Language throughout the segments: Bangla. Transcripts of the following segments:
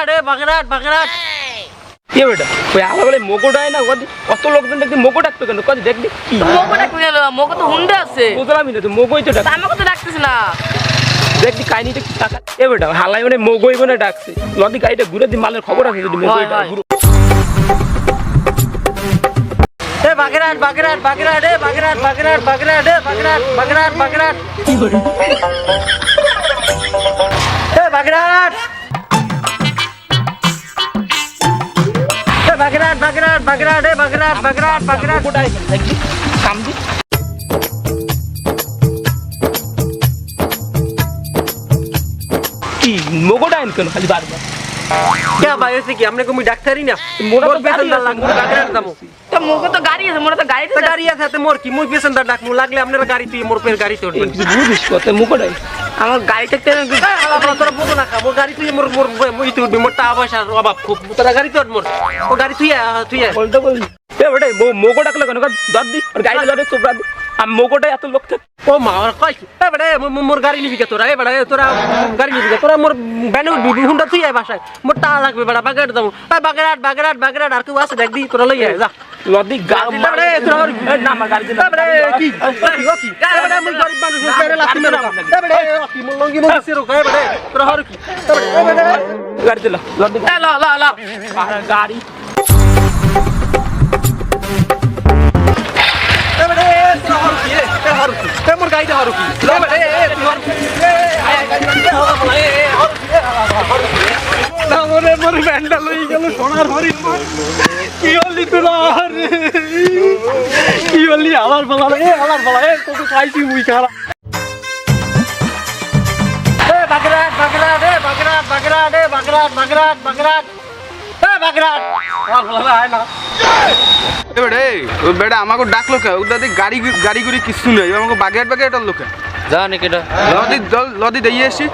বাগেরহাট এ বাগেরহাট বাগেরহাট কে বেটা ওই আলো বলে মোগোটাই না ওদি অত লোকজন দেখবি মোগো ডাকতো কেন? কত দেখবি কি? মোগো ডাকতে গেল মোগো তো হুন্ডা আছে। বুঝলামই না তো মোগোই তো ডাক আমাকে তো ডাকতেছে না। দেখবি কাহিনীটা কি টাকা? এ বেটা হালাই মানে মোগোই বনে ডাকছে। লদি গাড়িটা ঘুরে দি মালের খবর আছে যদি মোগোই হয়। ঘুরে। এ বাগেরহাট বাগেরহাট বাগেরহাট এ বাগেরহাট বাগেরহাট বাগেরহাট এ বাগেরহাট বাগেরহাট বাগেরহাট এ বাগেরহাট এ বাগেরহাট বাগেরহাট বাগেরহাট এ বাগেরহাট বাগেরহাট বাগেরহাট মোগোটাই দেখবি কাম দি কি মোগোটাই কেন খালি বারবার কে ভাই হয়েছে কি আমরা তুমি ডাক্তারই না মোরা তো মোর পেশেন্টার গাড়ি আছে, লাগবো মোরা বাগেরহাট যাব তো মোকে তো গাড়ি আছে মোরা তো গাড়িতে তো গাড়ি আছে হাতে মোর কি মুই পেশেন্টার ডাকমু লাগলে আপনার গাড়ি তুই মোর পের গাড়ি চড়বেন কিছু বুঝিস কত মোগোটাই আমার গাড়িতে তেল তোরা বোঝো না মোর গাড়ি তুই মোর মোর মুই তুই মোর টাকা পয়সার অভাব খুব। তোরা গাড়ি চড় মোর। ও গাড়ি তুই আয়, তুই বলতে বলি এ বেটা মোগো ডাকলো কেন? দর দি আর গাড়ি লড়ে সোপরা দি। আমি মোগোটাই এত লোক থাকে। ও মা আর কই এ বেটা মোর গাড়ি নিবি কে তোরা? এ বেটা তোরা গাড়ি নিবি তোরা মোর ব্যানে উঠবি হুন্ডা তুই আয় বাসায়। মোর টাকা লাগবে বেটা বাগেরহাট যাব এই বাগেরহাট বাগেরহাট বাগেরহাট আর কেউ আছে দেখ দি তোরা লই আয় যা। লদি গা গাড়ি না রে, তোরা আমার- এ, না আমার গাড়ি এ বেটা এ, কি ও কি ও কি এ বেটা মুই গরিব মানুষ মুই পেরে লাথি মেরে খা। এ বেটা এ, ও কি মোর লঙ্গি মোর সিরো এ বেটা তোরা হর কি এ বেটা এ বেটা গাড়ি দিলা লদি ল ল ল গাড়ি এ বেটা এ, তোরা হর কি এ, এ হর কি এ মোর গাড়িটা হর কি এ বেটা এ, এ, তুই হর কি এ, আয়, আয়, গাড়ি গাড়ি হর বলা, এ, এ, হর কি, এ, হর কি, এ। না মোরে মোর ব্যান্ডা লই গেল সোনার হরিণ মোর। কি হলি তোরা রে কি হলি আমার বলা এ আমার বলা এ তোকে খাইছি মুই খারা এ বাগরাট বাগরাট এ বাগরাট বাগরাট এ বাগরাট বাগরাট বাগরাট এ বাগরাট আমার বলা হয় না এবারে ওই বেটা আমাকে ডাকলো কে ওদের দিকে গাড়ি গাড়ি গুড়ি কিছু নেই আমাকে বাগেট বাগেট লোকে জানি কেটা লদি জল- লদি দিয়ে এসছি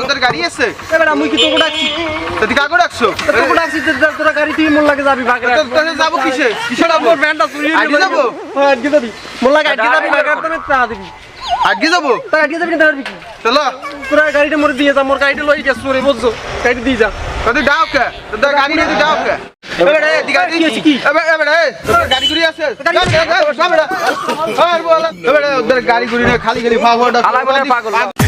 তোদের গাড়ি আছে? এ বেটা মুই কি তোকে ডাকছি? তুই কাকে ডাকছো? তোকে ডাকছি তোরা গাড়ি তুই মোর লাগে যাবি বাগরাট যাব কিসে? কিসে যাব? ব্যান্ডটা তুই আগে যাব? হ্যাঁ যাবি। মোর লাগে আজকে যাবি বাগরাট তুমি তা দিবি। আগে যাব? তা আজকে যাবি না তাহলে কি? চলো। তোরা গাড়িটা মোর দিয়ে যা মোর গাড়িটা লই গেছ রে বুঝছ গাড়ি দিয়ে যা। তুই ডাও কে? তোদের গাড়ি নিয়ে তুই কে? গাড়ি খালি গাড়ি গুড়ি আছে গাড়ি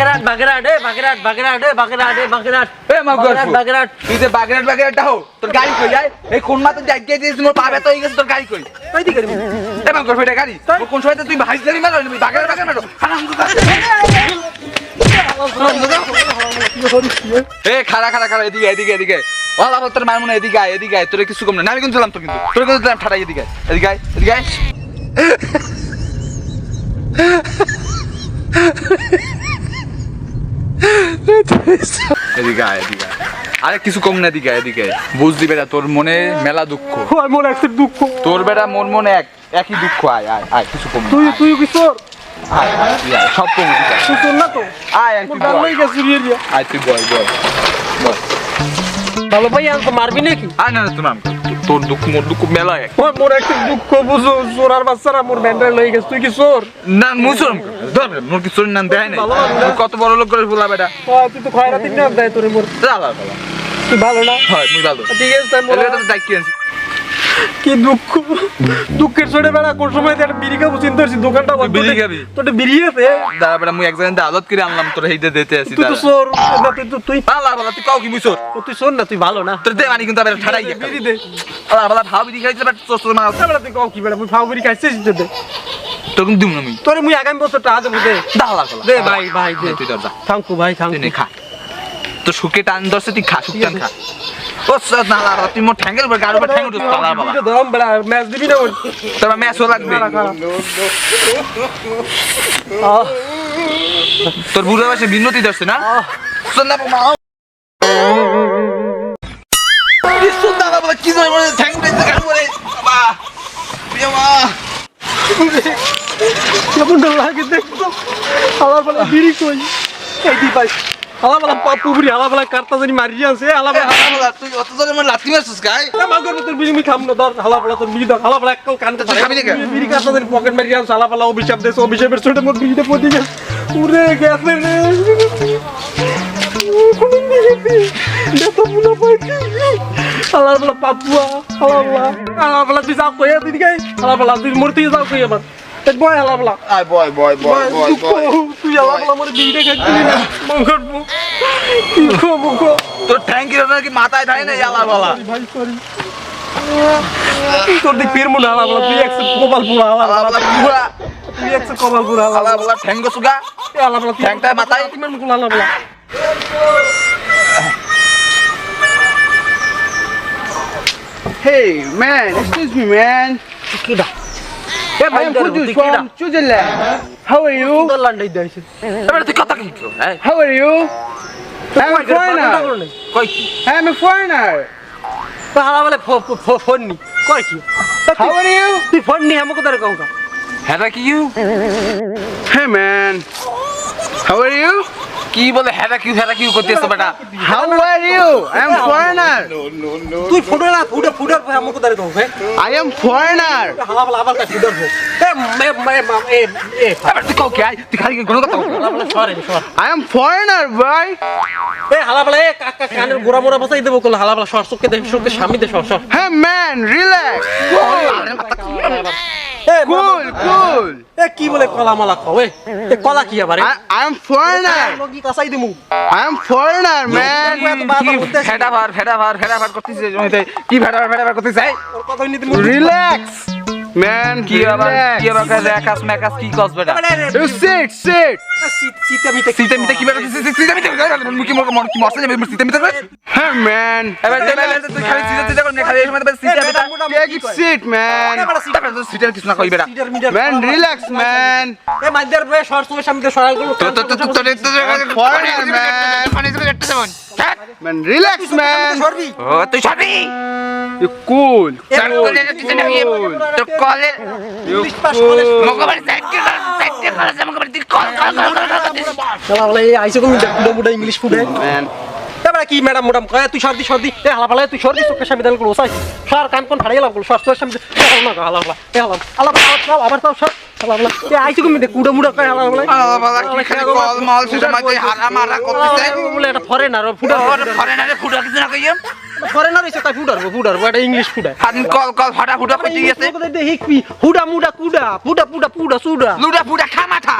বাগেরহাট বাগেরহাট এ বাগেরহাট বাগেরহাট এ বাগেরহাট এ বাগেরহাট। এ মা বাগেরহাট বাগেরহাট। তুই যে বাগেরহাট বাগেরহাটটা হো তোর গাড়ি কই যায় এই কোন মাত্র জায়গায় দিয়েছিস মোর পা ব্যথা হয়ে গেছে তোর গাড়ি কই। কই দিকে এ মা গর্ব এটা গাড়ি? ও কোন সময় তুই হাইস গাড়ি মারো বাগেরহাট বাগেরহাট মারো। এ খাড়া খাড়া খাড়া এদিকে এদিকে এদিকে। ওলা বল তোর মার মনে হয় এদিকে আয় এদিকে আয়। তোরে কিছু কম না। আমি কিন্তু দিলাম তো কিন্তু। তোর কিন্তু দিলাম ঠাড়াই এদিকে এদিকে এদিকে এদিকে আয় এদিকে। আরে কিছু কম না এদিকে এদিকে। বুঝলি বেটা তোর মনে মেলা দুঃখ। আর মোর এক দুঃখ। তোর বেটা মোর মনে এক একই দুঃখ। আয় আয় আয় কিছু কম তুই তুই কি তোর? আয়, আয়, সব কম তুই তোর না তো? আয় তুই বল আয় তুই বল বল বল ভালো ভাই আমি তো মারবি নাকি? আয় না তো নাম তোর দুঃখ মোর দুঃখ মেলা এক ওই মোর একটা দুঃখ বুঝো চোরার বাচ্চারা মোর ব্যান্ডার লই গেছ। তুই কি চোর? না মুসলম ধর মোর কি তোর নাম দেয়। মোর কত বড় লোক করে বলা বেটা। তুই তো খয়রাতি নাম দেয় তোর মোর। ভালো ভালো তুই ভালো না? হয় মুই ভালো। ঠিক আছে তাই মোর এটা দায়িত্ব আনছি? কি দুঃখ? দুঃখের ছোটে বেড়া কোন সময় একটা বিড়ি খাব চিন্তা করছি দোকানটা বন্ধ বিড়ি খাবি? তোর বিড়ি আছে? দাঁড়া বেটা মুই এক জায়গায় আদত করে আনলাম তোর হেইতে দিতে আসি তুই তো দাঁড়া। চোর না তুই তুই আল্লাহ ভালো তুই কাউ কি মুই ও, তুই চোর না তুই ভালো না। তোর দে মানি কিন্তু আবার ঠাড়াই একটা। বিড়ি দে। আল্লাহ ভালো ভাব বিড়ি খাইছে বাট চোর চোর মারা বেড়া তুই কও কি বেড়া মুই ফাউ বিড়ি খাইছিস তো দে। তোর কিন্তু দিম না মুই? তোরে মুই আগামী বছর টাকা দেবো দে। দা আল্লাহ দে ভাই ভাই দে। তুই ধর যা। থাঙ্কু ভাই থাঙ্কু নে খা। তো সুখে টান ধরছে তুই খা টান খা। তোর বুড়ো বয়সে বিন্নতি ধরছে না? কি লাগে দেখতো। হালা বেলা বিড়ি কই? এই দি ভাই হালা বেলা পাপু বুড়ি হালা বেলা কারতা জানি মারি আছে হালা বেলা তুই অত জোরে আমার লাথি মারছিস গাই? মাগর তোর বিড়ি মি খাম না ধর হালা বেলা তোর খাবি না কেন? বিড়ি কারতা জানি পকেট মারি আছে হালা বেলা অভিশাপ দেছে অভিশাপের ছোট মোট বিড়িতে পড়ে গেছে। উরে গেছে রে। হালা বেলা পাপুয়া হালা বেলা। হালা বেলা তুই যাও কইয়া দিদি গাই। হালা বেলা তুই মূর্তি যাও কই আমার। এই বয় হালা বেলা। আয় বয় বয় বয় বয় বয় তুই হালা বেলা মোর বিড়ি খাচ্ছিলি না। মঙ্গল কি খবো খো তোর ঠ্যাঙ্কি কি মাথায় ধাই না জ্বালা বলা? ভাই সরি। তোর দিক ফিরমু না হালা বেলা তুই একশো কপাল পুরা হালা বেলা। পুরা। তুই একশো কপাল পুরা হালা বলা। ঠ্যাঙ্গ সুগা। হালা বেলা ঠ্যাংটা মাথায়। তুমি মুকুল হালা বেলা। Hey, man, excuse me, man. A I Kudus from Switzerland. How are you? How are you? I'm a foreigner. I'm a foreigner. তো হালা বেলা ফোন নি কয় কি How are you? তুই ফোন নি আমাকে তার কও হ্যাঁ কি you Hey, man. How are you? কি বলে হ্যাঁ কি হ্যাঁ কি করতেছ বেটা How are you? I am foreigner. তুই ফোটো না ফুটা পর আমাকে তার কও হ্যাঁ I am foreigner. হালা বেলা আবার কাছে ফুটার এ মে মে মা- এ এ এবার তুই কও কি আই তুই খালি কোনো কথা সরে সর I am foreigner, boy. এ হালা বেলা এ কাকা কানের গোড়া মোড়া বসাই দেবো কল হালা বেলা সর চোখকে দেখ চোখকে সামনে দে সর সর Hey, man, relax. এ Cool, cool. এ কি বলে কলা মালা খাও এ? কলা কি আবার আই am foreigner. কাসাই দিমু? I foreigner, man. কি ফেডা ভার ফেটা ভার ফেটা ভার করতেছিস জমিতে? কি ফেডা ভার ফেটা ভার করতেছিস ওর কথা নিতে Relax, man. কি আবার কি আবার Relax. রেখাস মেকাস কি কস বেটা. সিটা মিতে সিতে মিতে কি বেটা সিতে মিতে মুকি মর মর কি মরছে যাবে সিতে মিতে. এবার তুই খালি সিতে সিতে কর খালি সময় মিতে কিছু না কই বেটা relax, man. এ মাইদার সর চোখের সামনে দে সরাই গুলো তো তো তো তো relax, man. সরবি? ও তুই সবই You cool. cool. তো কলে করে cool. মগবাড়ি সাইড কে সাইড কে করে মগবাড়ি তুই কল কল কল কল শালা বলে এই কোন মুডা ইংলিশ ফুডে Man. তারপরে কি ম্যাডাম ম্যাডাম কয় তুই সর্দি সর্দি। এ হালা পালা তুই সর্দি চোখের সামনে দান করো সাই সর কান কোন ফাড়াই লাভ করো সর সামনে হালা হালা হালা হালা আবার আবার তাও সর। আইসো কোন কুড়া মুড়া কয় হালা খালি কল মল সুসে মাঝে হারা মারা করতেছে। বলে এটা ফরেনার ফুডার ফরেনারে ফুটা কিছু না কইম ফরেনার হইছে তাই ফুডার ফুডার এটা ইংলিশ ফুডার হাদিন কল কল ফাটা ফুডা কইতে গেছে। হিকপি হুডা মুডা কুডা ফুডা ফুডা ফুডা সুডা। লুডা ফুডা খামাঠা